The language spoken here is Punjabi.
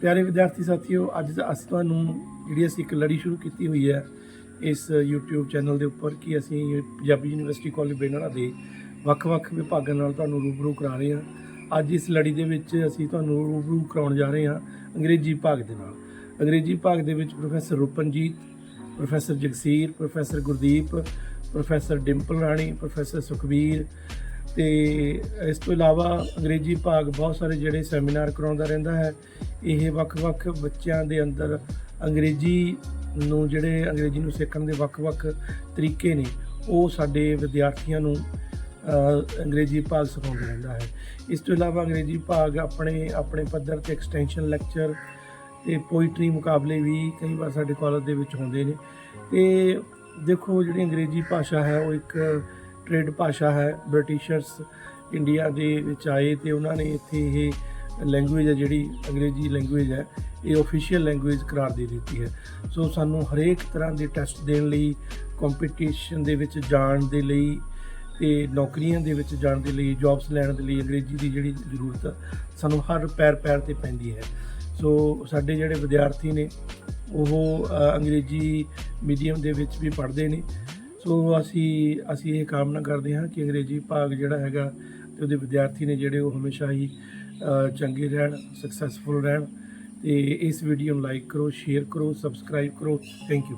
ਪਿਆਰੇ ਵਿਦਿਆਰਥੀ ਸਾਥੀਓ, ਅੱਜ ਅਸੀਂ ਤੁਹਾਨੂੰ ਜਿਹੜੀ ਅਸੀਂ ਇੱਕ ਲੜੀ ਸ਼ੁਰੂ ਕੀਤੀ ਹੋਈ ਹੈ, ਇਸ YouTube ਚੈਨਲ ਦੇ ਉੱਪਰ ਕਿ ਅਸੀਂ ਪੰਜਾਬੀ ਯੂਨੀਵਰਸਿਟੀ ਕਾਲਜ ਬੇਨਾਲਾ ਦੇ ਵੱਖ-ਵੱਖ ਵਿਭਾਗਾਂ ਨਾਲ ਤੁਹਾਨੂੰ ਰੂਬਰੂ ਕਰਾ ਰਹੇ ਹਾਂ। ਅੱਜ ਇਸ ਲੜੀ ਦੇ ਵਿੱਚ ਅਸੀਂ ਤੁਹਾਨੂੰ ਰੂਬਰੂ ਕਰਾਉਣ ਜਾ ਰਹੇ ਹਾਂ ਅੰਗਰੇਜ਼ੀ ਵਿਭਾਗ ਦੇ ਨਾਲ। ਅੰਗਰੇਜ਼ੀ ਭਾਗ ਦੇ ਵਿੱਚ professor Rupanjit, professor Jagsir, professor Gurdeep, professor Dimple Rani, professor Sukhbir ਤੇ ਇਸ ਤੋਂ ਇਲਾਵਾ ਅੰਗਰੇਜ਼ੀ ਭਾਗ ਬਹੁਤ ਸਾਰੇ ਜਿਹੜੇ ਸੈਮੀਨਾਰ ਕਰਾਉਂਦਾ ਰਹਿੰਦਾ ਹੈ। ਇਹ ਵੱਖ-ਵੱਖ ਬੱਚਿਆਂ ਦੇ ਅੰਦਰ ਅੰਗਰੇਜ਼ੀ ਨੂੰ ਜਿਹੜੇ ਅੰਗਰੇਜ਼ੀ ਨੂੰ ਸਿੱਖਣ ਦੇ ਵੱਖ-ਵੱਖ ਤਰੀਕੇ ਨੇ, ਉਹ ਸਾਡੇ ਵਿਦਿਆਰਥੀਆਂ ਨੂੰ ਅੰਗਰੇਜ਼ੀ ਭਾਗ ਸਿਖਾਉਂਦਾ ਰਹਿੰਦਾ ਹੈ। ਇਸ ਤੋਂ ਇਲਾਵਾ ਅੰਗਰੇਜ਼ੀ ਭਾਗ ਆਪਣੇ ਆਪਣੇ ਪੱਧਰ ਤੇ ਐਕਸਟੈਂਸ਼ਨ ਲੈਕਚਰ ਤੇ ਪੋਇਟਰੀ ਮੁਕਾਬਲੇ ਵੀ ਕਈ ਵਾਰ ਸਾਡੇ ਕਾਲਜ ਦੇ ਵਿੱਚ ਹੁੰਦੇ ਨੇ। ਤੇ ਦੇਖੋ, ਜਿਹੜੀ ਅੰਗਰੇਜ਼ੀ ਭਾਸ਼ਾ ਹੈ, ਉਹ ਇੱਕ ਟ੍ਰੇਡ ਭਾਸ਼ਾ ਹੈ ਬ੍ਰਿਟਿਸ਼ਰਸ ਇੰਡੀਆ ਦੇ ਵਿੱਚ ਆਏ ਤੇ ਉਹਨਾਂ ਨੇ ਇੱਥੇ ਇਹ ਲੈਂਗੁਏਜ ਹੈ, ਜਿਹੜੀ ਅੰਗਰੇਜ਼ੀ ਲੈਂਗੁਏਜ ਹੈ, ਇਹ ਆਫੀਸ਼ੀਅਲ ਲੈਂਗੁਏਜ ਕਰਾਰ ਦੇ ਦਿੱਤੀ ਹੈ। ਸੋ ਸਾਨੂੰ ਹਰੇਕ ਤਰ੍ਹਾਂ ਦੇ ਟੈਸਟ ਦੇਣ ਲਈ ਕੰਪੀਟੀਸ਼ਨ ਦੇ ਵਿੱਚ ਜਾਣ ਦੇ ਲਈ ਤੇ ਨੌਕਰੀਆਂ ਦੇ ਵਿੱਚ ਜਾਣ ਦੇ ਲਈ ਜੌਬਸ ਲੈਣ ਦੇ ਲਈ ਅੰਗਰੇਜ਼ੀ ਦੀ ਜਿਹੜੀ ਜ਼ਰੂਰਤ ਸਾਨੂੰ ਹਰ ਪੈਰ ਪੈਰ ਤੇ ਪੈਂਦੀ ਹੈ। ਸੋ ਸਾਡੇ ਜਿਹੜੇ ਵਿਦਿਆਰਥੀ ਨੇ, ਉਹ ਅੰਗਰੇਜ਼ੀ ਮੀਡੀਅਮ ਦੇ ਵਿੱਚ ਵੀ ਪੜ੍ਹਦੇ ਨੇ। ਸੋ ਅਸੀਂ ਅਸੀਂ ਇਹ ਕਾਮਨਾ ਕਰਦੇ ਹਾਂ ਕਿ ਅੰਗਰੇਜ਼ੀ ਭਾਗ ਜਿਹੜਾ ਹੈਗਾ ਤੇ ਉਹਦੇ ਵਿਦਿਆਰਥੀ ਨੇ ਜਿਹੜੇ ਉਹ ਹਮੇਸ਼ਾ ਹੀ ਚੰਗੇ ਰਹਿਣ ਸਕਸੈਸਫੁਲ ਰਹਿਣ ਤੇ ਇਸ ਵੀਡੀਓ ਨੂੰ ਲਾਈਕ ਕਰੋ ਸ਼ੇਅਰ ਕਰੋ ਸਬਸਕ੍ਰਾਈਬ ਕਰੋ। Thank you